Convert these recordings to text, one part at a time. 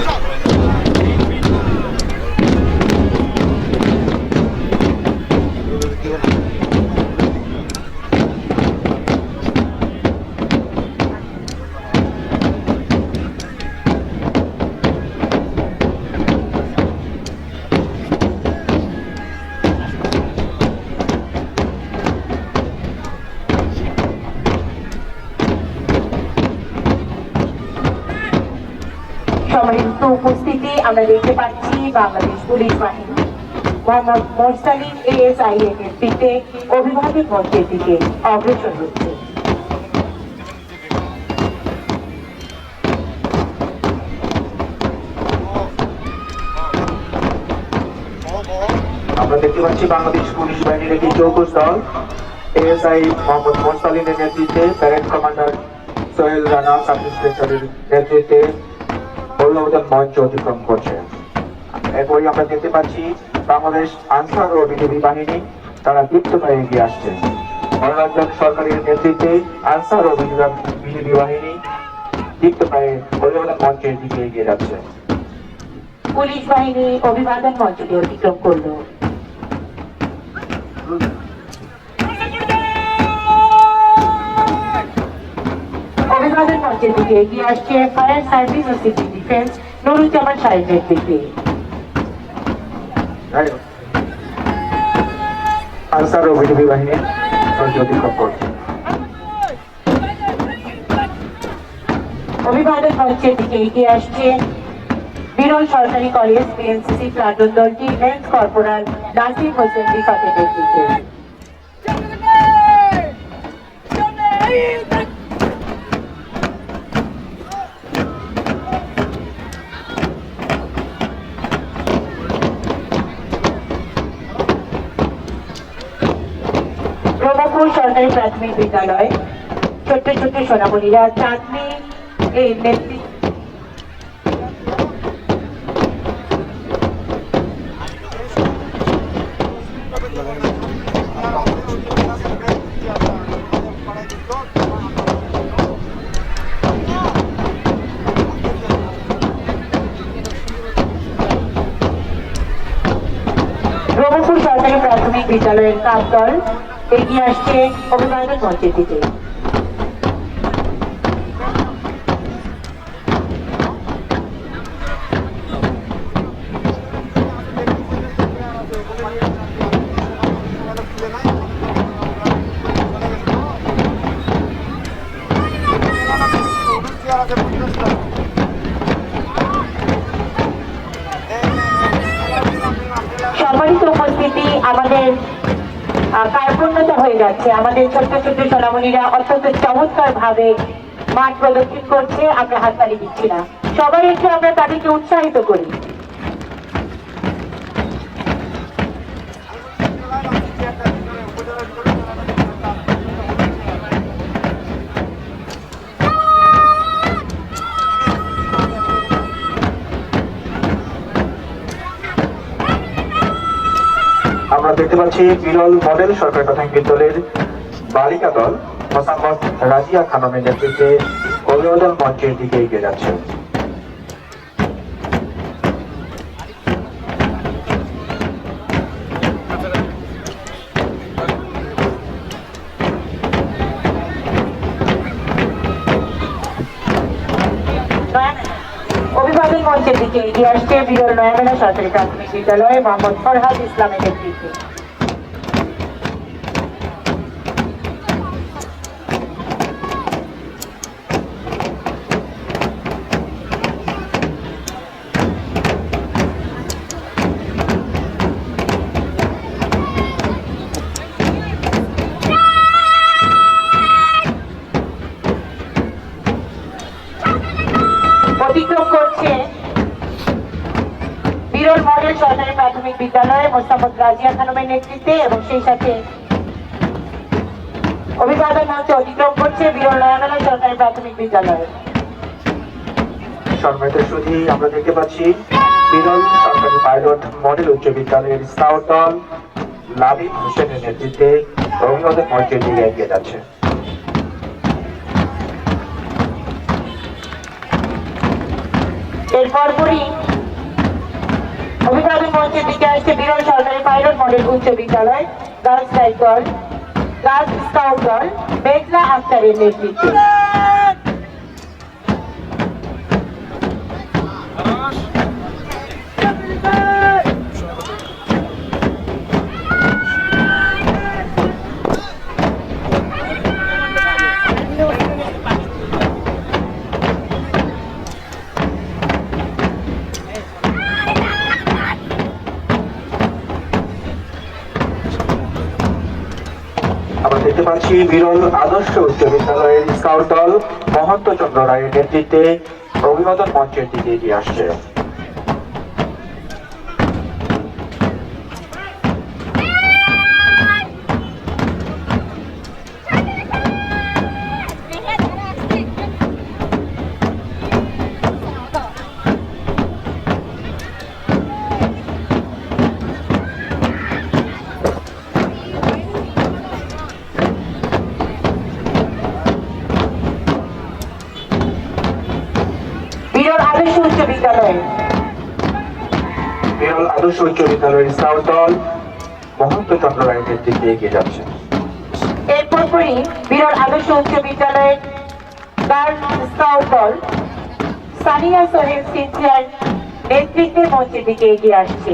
সম্মানিত আমরা দেখতে পাচ্ছি বাংলাদেশ পুলিশ বাহিনী। মোহাম্মদ মোরসালিন এএসআই এর নেতৃত্বে অভিভাবক মঞ্চের দিকে অগ্রসর হচ্ছে। আমরা দেখতে পাচ্ছি বাংলাদেশ পুলিশ বাহিনীর একটি চৌকস দল এএসআই মোহাম্মদ মোরসালিনের নেতৃত্বে parade commander Sohel Rana sub ইন্সপেক্টরের নেতৃত্বে অভিনন্দন মঞ্চ অতিক্রম করছে। এরপরই আমরা দেখতে পাচ্ছি, বাংলাদেশ আনসার ও বিজেপি বাহিনী তারা দীপ্ত পায়ে এগিয়ে আসছে। মনোরঞ্জন সরকারের নেতৃত্বে আনসার ও বিজেপি বাহিনী দীপ্ত পায়ে অভিনন্দন মঞ্চের দিকে এগিয়ে যাচ্ছে। পুলিশ বাহিনী অভিবাদন মঞ্চটি অতিক্রম করল। অভিবাদন মঞ্চের দিকে এগিয়ে আসছে ফায়ার সার্ভিস ও সিভিল ডিফেন্স নুরুজ্জামান সাহেব নেতৃত্বে আনসার ও বিজেপি বাহিনী অতিক্রম করছে অভিবাদন মঞ্চের দিকে এগিয়ে আসছে বিরল সরকারি কলেজ বিএনসিসি প্লাটুন দলটি লেন্স কর্পোরাল নাসির হোসেন রিফাতের নেতৃত্বে সরকারি প্রাথমিক বিদ্যালয় ছোট্ট ছোট্ট সোনামণিরা চাঁদনি এই প্রাথমিক বিদ্যালয়ের কাপ দল এগিয়ে আসছে অভিভাবক মঞ্চের দিকে। সম্মানিত কার্পণ্যতা হয়ে যাচ্ছে আমাদের ছোট্ট ছোট্ট সোনামণিরা অত্যন্ত চমৎকার ভাবে মাঠ প্রদর্শন করছে, আমরা হাততালি দিচ্ছি না। সবাই এসে আমরা তাদেরকে উৎসাহিত করি। আমরা দেখতে পাচ্ছি বিরল মডেল সরকারি প্রাথমিক বিদ্যালয়ের বালিকা দল। মোসাম্মদ রাজিয়া খানমের নেতৃত্বে অভিবাদন মঞ্চের দিকে এগিয়ে যাচ্ছে। এগিয়ে আসছে বিরল নয়ামেলা সরকারি প্রাথমিক বিদ্যালয়ে মোহাম্মদ ফরহাদ ইসলামের নেতৃত্বে প্রাথমিক বিদ্যালয়ে মোসাম্মদ রাজিয়া খানমের নেতৃত্বে এবং সেই সাথে অভিভাবক মঞ্চ অতিক্রম করছে বিরল নয়ামেলা সরকারি প্রাথমিক বিদ্যালয়ে। সম্মানিত সুধী আমরা দেখতে পাচ্ছি বিরল সরকারি পাইলট মডেল উচ্চ বিদ্যালয়ের স্কাউট দল হোসেনের নেতৃত্বে অভিবাদন মঞ্চের দিকে এগিয়ে যাচ্ছে। এর পরপরই অভিভাবক মঞ্চের দিকে আসছে বিরল সরকারি পাইলট মডেল উচ্চ বিদ্যালয়, গার্লস লাইট দল, গার্লস স্কাউট দল, মেঘলা আক্তারের নেতৃত্বে। পাচ্ছি বিরল আদর্শ উচ্চ বিদ্যালয়ের স্কাউট দল মহন্ত চন্দ্র রায়ের নেতৃত্বে অভিবাদন মঞ্চের দিকে এগিয়ে আসছে। বিরল আদর্শ উচ্চ বিদ্যালয়ের স্কাউট দল মহন্ত চন্দ্র রায়ের নেতৃত্বে এগিয়ে যাচ্ছে। এর পরপরই বিরল আদর্শ উচ্চ বিদ্যালয়ের গার্লস স্কাউট দল সানিয়া সোহেল সিনথিয়ার নেতৃত্বে মঞ্চের দিকে এগিয়ে আসছে।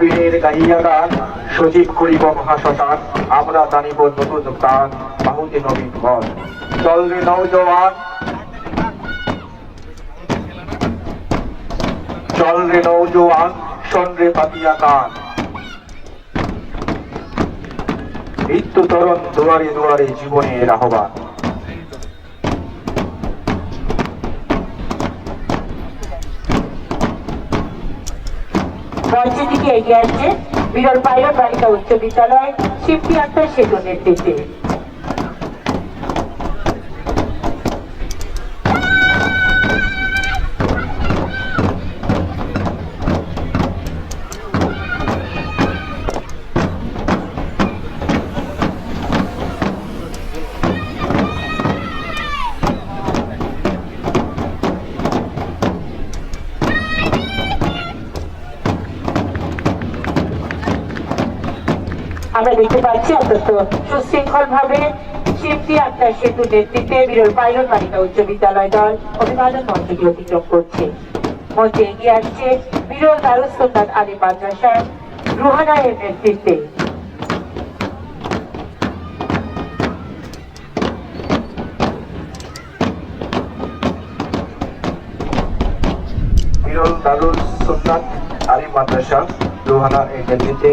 নবনবীনের গাহিয়া গান সজীব করিব মহাশ্মশান। আমরা জানিব নতুন গান বাহুতে নবীন ঘর। চল রে নৌজওয়ান চল রে নৌজওয়ান শোন রে পাতিয়া কান। মৃত্যু তরণ দুয়ারে দুয়ারে জীবনের আহ্বান। মঞ্চের দিকে এগিয়ে আসছে বিরল পাইলট বালিকা উচ্চ বিদ্যালয় শিবটি আক্তার সেতু নেতৃত্বে। আমরা দেখতে পাচ্ছি অত্যন্ত সুশৃঙ্খল ভাবে সেতু নেতৃত্বে বিরল পাইলট বালিকা উচ্চ বিদ্যালয় দল অভিবাদন মঞ্চটি অতিক্রম করছে। মঞ্চে এগিয়ে আসছে বিরল আলী রুহানায়ের নেতৃত্বে। দারুল সুন্নাত আলিম মাদ্রাসা রুহানা এই নেতৃত্বে